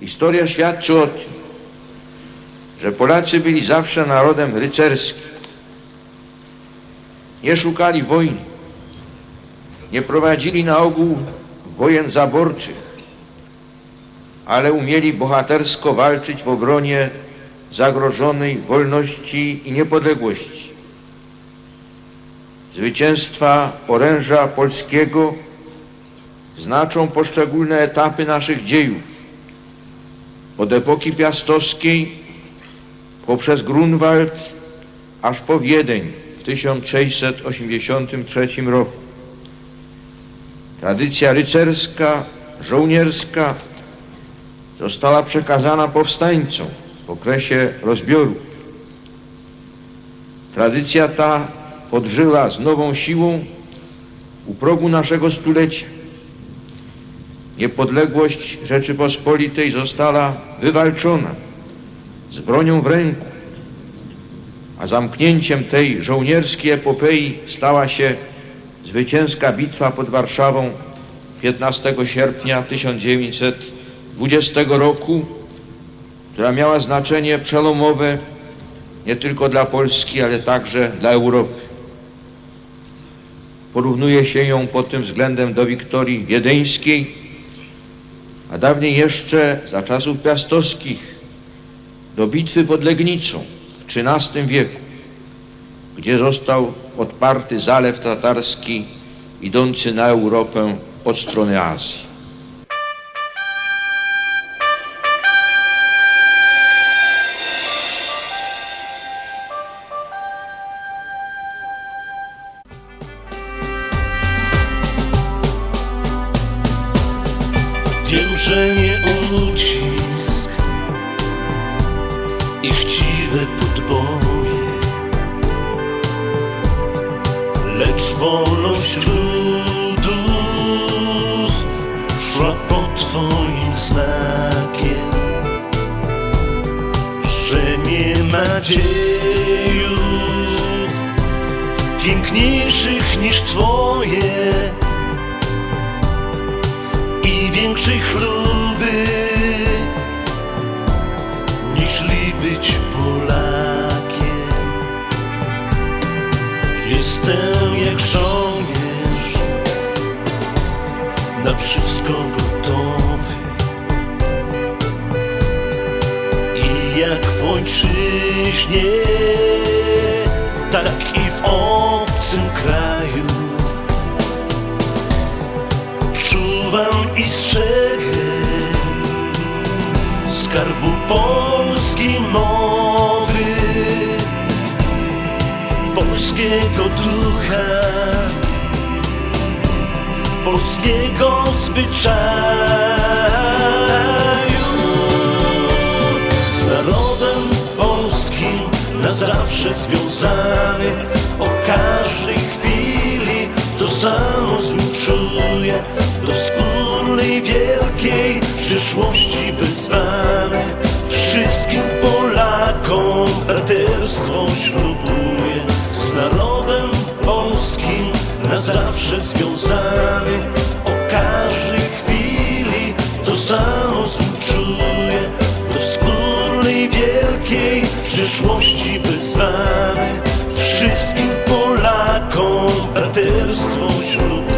Historia świadczy o tym, że Polacy byli zawsze narodem rycerskim. Nie szukali wojny, nie prowadzili na ogół wojen zaborczych, ale umieli bohatersko walczyć w obronie zagrożonej wolności i niepodległości. Zwycięstwa oręża polskiego znaczą poszczególne etapy naszych dziejów. Od epoki piastowskiej poprzez Grunwald aż po Wiedeń w 1683 roku. Tradycja rycerska, żołnierska została przekazana powstańcom w okresie rozbiorów. Tradycja ta odżyła z nową siłą u progu naszego stulecia. Niepodległość Rzeczypospolitej została wywalczona z bronią w ręku, a zamknięciem tej żołnierskiej epopei stała się zwycięska bitwa pod Warszawą 15 sierpnia 1920 roku, która miała znaczenie przelomowe nie tylko dla Polski, ale także dla Europy. Porównuje się ją pod tym względem do Wiktorii Wiedeńskiej, a dawniej jeszcze za czasów piastowskich do bitwy pod Legnicą w XIII wieku, gdzie został odparty zalew tatarski idący na Europę od strony Azji. Wiem, że nie ucisk i chciwe podboje, lecz wolność ludów szła pod Twoim znakiem, że nie ma dziejów piękniejszych niż Twoje większej chluby niźli być Polakiem. Jestem jak żołnierz, na wszystko gotowy i jak w ojczyźnie, tak i w obcym kraju. Skarbu polskiej mowy, polskiego ducha, polskiego zwyczaju. Z narodem polskim na zawsze związany o każdej chwili to samo zmuszuje do wspólnej wielkiej przyszłości wyzwany wszystkim Polakom braterstwo ślubuje. Z narodem polskim na zawsze związany. O każdej chwili to samo zmuszuje do wspólnej wielkiej przyszłości wyzwany wszystkim Polakom braterstwo ślubuje